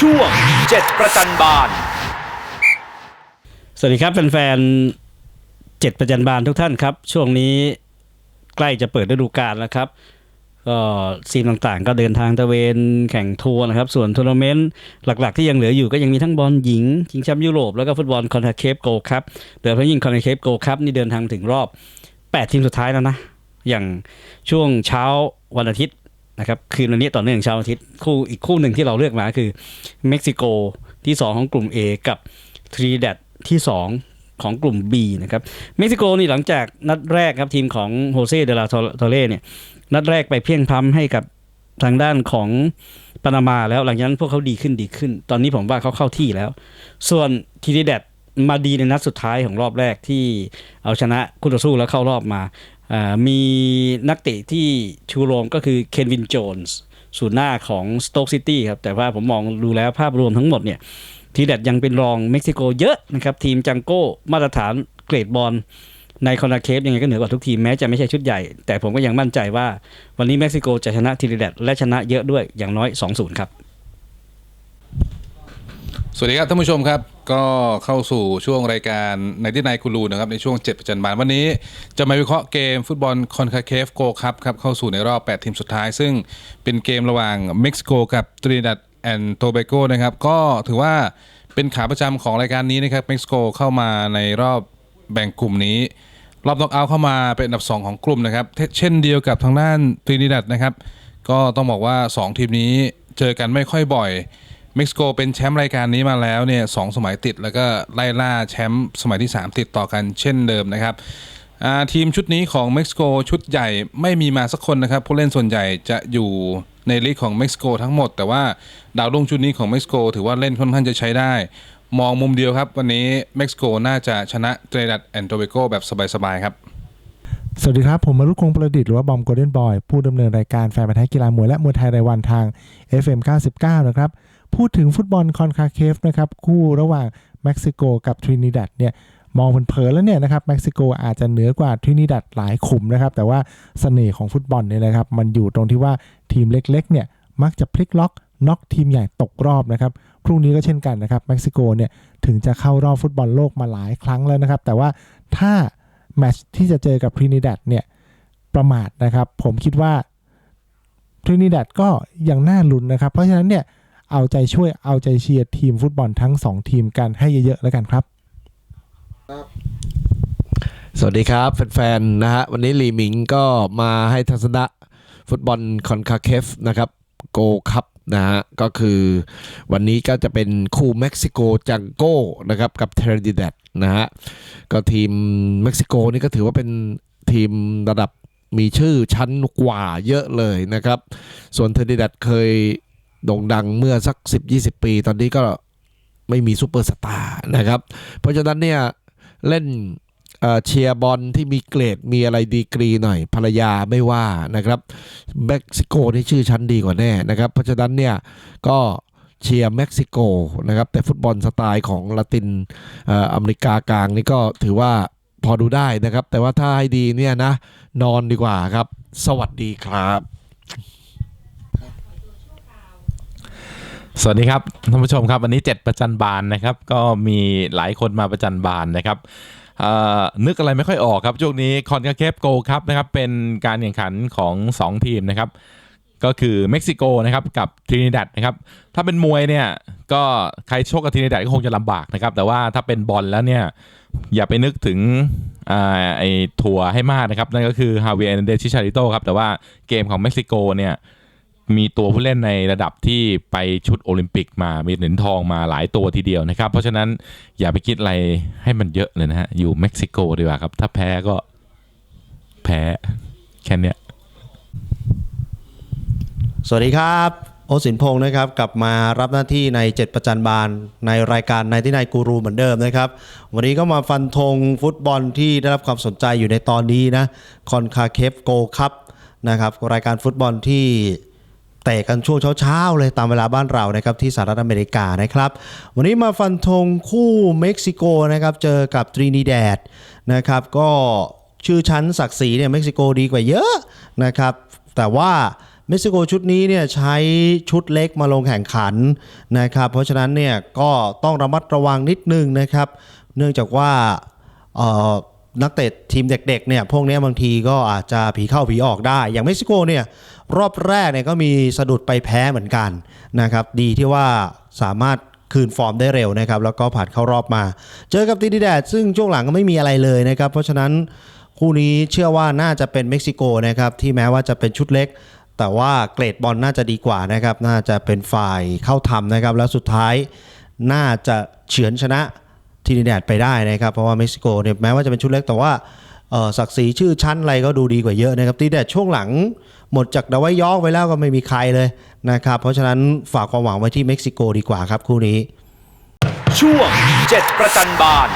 ช่วงเจ็ดประจันบาน สวัสดีครับแฟนๆเจ็ดประจันบานทุกท่านครับ ช่วงนี้ใกล้จะเปิดฤดูกาลแล้วครับก็ซีมต่างๆ ก็เดินทางตะเวนแข่งทัวร์นะครับ ส่วนทัวร์นาเมนต์หลักๆ ที่ยังเหลืออยู่ก็ยังมีทั้งบอลหญิง ชิงแชมป์ยุโรป แล้วก็ฟุตบอลคอน a าเคฟโกลครับโดยเฉพาะยิ่งคอน a าเคฟโกลครับนี่เดินทางถึงรอบ 8 ทีมสุดท้ายแล้วนะ อย่างช่วงเช้าวันอาทิตย์ นะครับคืนวันนี้ต่อเนื่องเช้าวอาทิตย์คู่อีกคู่หนึ่งที่เราเลือกมาคือเม็กซิโกที่ 2 ของกลุ่ม A กับทรีแดดที่ 2 ของกลุ่ม B นะครับเม็กซิโกนี่หลังจากนัดแรกครับทีมของโฮเซเดลาโทเล่เนี่ยนัดแรกไปเพียงพ้ำให้กับทางด้านของปานามาแล้วหลังจากนั้นพวกเขาดีขึ้นดีขึ้น ตอนนี้ผมว่าเขาเข้าที่แล้ว ส่วนทีดีแดด มาดีในนัดสุดท้ายของรอบแรกที่เอาชนะคู่ต่อสู้แล้วเข้ารอบมามีนักเตะที่ชูโรงก็คือเคนวินโจนส์ศูนหน้าของสโต๊กซิตี้ครับแต่ว่าผมมองดูแล้วภาพรวมทั้งหมดเนี่ยทีแดดยังเป็นรองเม็กซิโกเยอะนะครับ ทีมจังโก้มาตรฐานเกรดบอลในคอนาเคฟยังไงก็เหนือกว่าทุกทีมแม้จะไม่ใช่ชุดใหญ่ แต่ผมก็ยังมั่นใจว่าวันนี้เม็กซิโกจะชนะทีริแดดและชนะเยอะด้วยอย่างน้อย 2-0 ครับ สวัสดีครับท่านผู้ชมครับ ก็เข้าสู่ช่วงรายการในที่นายกูรูนะครับในช่วง7ประจันบานวันนี้จะมาวิเคราะห์เกมฟุตบอลคอนคาเคฟโกคัพครับเข้าสู่ในรอบ 8 ทีมสุดท้าย ซึ่งเป็นเกมระหว่างเม็กซิโกกับตรินิดัดแอนโตเบโกนะครับ ก็ถือว่าเป็นขาประจำของรายการนี้นะครับเม็กซิโกเข้ามาในรอบแบ่งกลุ่มนี้รอบน็อกเอาท์เข้ามาเป็นอันดับ 2 ของกลุ่มนะครับเช่นเดียวกับทางด้านตรินิดัดนะครับ ก็ต้องบอกว่า 2 ทีมนี้เจอกันไม่ค่อยบ่อย เม็กซิโกเป็นแชมป์รายการนี้มาแล้วเนี่ยสองสมัยติด แล้วก็ไล่ล่าแชมป์สมัยที่ 3 ติดต่อกันเช่นเดิมนะครับทีมชุดนี้ของเม็กซิโกชุดใหญ่ไม่มีมาสักคนนะครับผู้เล่นส่วนใหญ่จะอยู่ในลีกของเม็กซิโกทั้งหมด แต่ว่าดาวรุ่งชุดนี้ของเม็กซิโกถือว่าเล่นค่อนข้างจะใช้ได้ มองมุมเดียวครับ วันนี้เม็กซิโกน่าจะชนะเตรดัดแอนโตเบโกแบบสบายๆครับสวัสดีครับ ผมมารุคงประดิษฐ์หรือว่าบอมโกลเด้นบอย ผู้ดำเนินรายการแฟนพันธ์แท้กีฬามวยและมวยไทยรายวันทาง FM 99 นะครับ พูดถึงฟุตบอลคอนคาเคฟนะครับคู่ระหว่างเม็กซิโกกับทรินิดัดเนี่ยมองเผินๆแล้วเนี่ยนะครับเม็กซิโกอาจจะเหนือกว่าทรินิดัดหลายขุมนะครับ แต่ว่าเสน่ห์ของฟุตบอลเนี่ยนะครับ มันอยู่ตรงที่ว่าทีมเล็กๆเนี่ยมักจะพลิกล็อกน็อกทีมใหญ่ตกรอบนะครับพรุ่งนี้ก็เช่นกันนะครับเม็กซิโกเนี่ยถึงจะเข้ารอบฟุตบอลโลกมาหลายครั้งแล้วนะครับ แต่ว่าถ้าแมตช์ที่จะเจอกับทรินิดัดเนี่ยประมาทนะครับ ผมคิดว่าทรินิดัดก็ยังน่าลุ้นนะครับ เพราะฉะนั้นเนี่ย เอาใจช่วยเอาใจเชียร์ทีมฟุตบอลทั้ง 2 ทีมกันให้เยอะๆแล้วกันครับ สวัสดีครับแฟนๆนะฮะวันนี้ลีหมิงก็มาให้ทัศนะฟุตบอลคอนคาเคฟนะครับโกคัพนะฮะก็คือวันนี้ก็จะเป็นคู่เม็กซิโกจังโก้นะครับกับเทรดิแดดนะฮะก็ทีมเม็กซิโกนี่ก็ถือว่าเป็นทีมระดับมีชื่อชั้นกว่าเยอะเลยนะครับ ส่วนเทรดิแดดเคย โด่งดังเมื่อสัก 10-20 ปี ตอนนี้ก็ไม่มีซูเปอร์สตาร์นะครับ เพราะฉะนั้นเนี่ยเล่นเชียร์บอลที่มีเกรดมีอะไรดีกรีหน่อยภรรยาไม่ว่านะครับเม็กซิโกนี่ชื่อชั้นดีกว่าแน่นะครับเพราะฉะนั้นเนี่ยก็เชียร์เม็กซิโกนะครับแต่ฟุตบอลสไตล์ของละตินอเมริกากลางนี่ก็ถือว่าพอดูได้นะครับ แต่ว่าถ้าให้ดีเนี่ยนะนอนดีกว่าครับ สวัสดีครับ สวัสดีครับท่านผู้ชมครับวันนี้ 7 ประจันบานนะครับ ก็มีหลายคนมาประจันบานนะครับนึกอะไรไม่ค่อยออกครับช่วงนี้คอนคาเคฟโกครับนะครับเป็นการแข่งขันของ 2 ทีมนะครับ ก็คือเม็กซิโกนะครับกับทรินิดัดนะครับถ้าเป็นมวยเนี่ยก็ใครชกกับทรินิดัดก็คงจะลำบากนะครับ แต่ว่าถ้าเป็นบอลแล้วเนี่ยอย่าไปนึกถึงอไอ้ถั่วให้มากนะครับ นั่นก็คือฮาเวียร์เดชิชาริโตครับแต่ว่าเกมของเม็กซิโกเนี่ย มีตัวผู้เล่นในระดับที่ไปชุดโอลิมปิกมา มีเหรียญทองมาหลายตัวทีเดียวนะครับ เพราะฉะนั้นอย่าไปคิดอะไรให้มันเยอะเลยนะฮะ อยู่เม็กซิโกดีกว่าครับ ถ้าแพ้ก็แพ้แค่นี้สวัสดีครับ โอสินพงศ์นะครับ กลับมารับหน้าที่ใน 7 ประจันบานในรายการในที่นายกูรูเหมือนเดิมนะครับ วันนี้ก็มาฟันธงฟุตบอลที่ได้รับความสนใจอยู่ในตอนนี้นะคอนคาเคฟโกคัพนะครับรายการฟุตบอลที่ เตะกันช่วงเช้าๆเลยตามเวลาบ้านเรานะครับที่สหรัฐอเมริกานะครับ วันนี้มาฟันธงคู่เม็กซิโกนะครับเจอกับตรินิแดดนะครับก็ชื่อชั้นศักดิ์ศรีเนี่ยเม็กซิโกดีกว่าเยอะนะครับแต่ว่าเม็กซิโกชุดนี้เนี่ยใช้ชุดเล็กมาลงแข่งขันนะครับเพราะฉะนั้นเนี่ยก็ต้องระมัดระวังนิดนึงนะครับ เนื่องจากว่าเออ นักเตะทีมเด็กๆเนี่ยพวกนี้บางทีก็อาจจะผีเข้าผีออกได้ อย่างเม็กซิโกเนี่ยรอบแรกเนี่ยก็มีสะดุดไปแพ้เหมือนกันนะครับดีที่ว่าสามารถคืนฟอร์มได้เร็วนะครับแล้วก็ผ่านเข้ารอบมา เจอกับตินิแดดซึ่งช่วงหลังก็ไม่มีอะไรเลยนะครับเพราะฉะนั้นคู่นี้เชื่อว่าน่าจะเป็นเม็กซิโกนะครับที่แม้ว่าจะเป็นชุดเล็ก แต่ว่าเกรดบอลน่าจะดีกว่านะครับน่าจะเป็นฝ่ายเข้าทำนะครับแล้วสุดท้ายน่าจะเฉือนชนะ ทินิแดดไปได้นะครับ เพราะว่าเม็กซิโกเนี่ยแม้ว่าจะเป็นชุดเล็กแต่ว่าศักดิ์ศรีชื่อชั้นอะไรก็ดูดีกว่าเยอะนะครับทีนิแดดช่วงหลังหมดจากดาวายยอกไปแล้วก็ไม่มีใครเลยนะครับ เพราะฉะนั้นฝากความหวังไว้ที่เม็กซิโกดีกว่าครับคู่นี้ ช่วง 7 ประจันบาน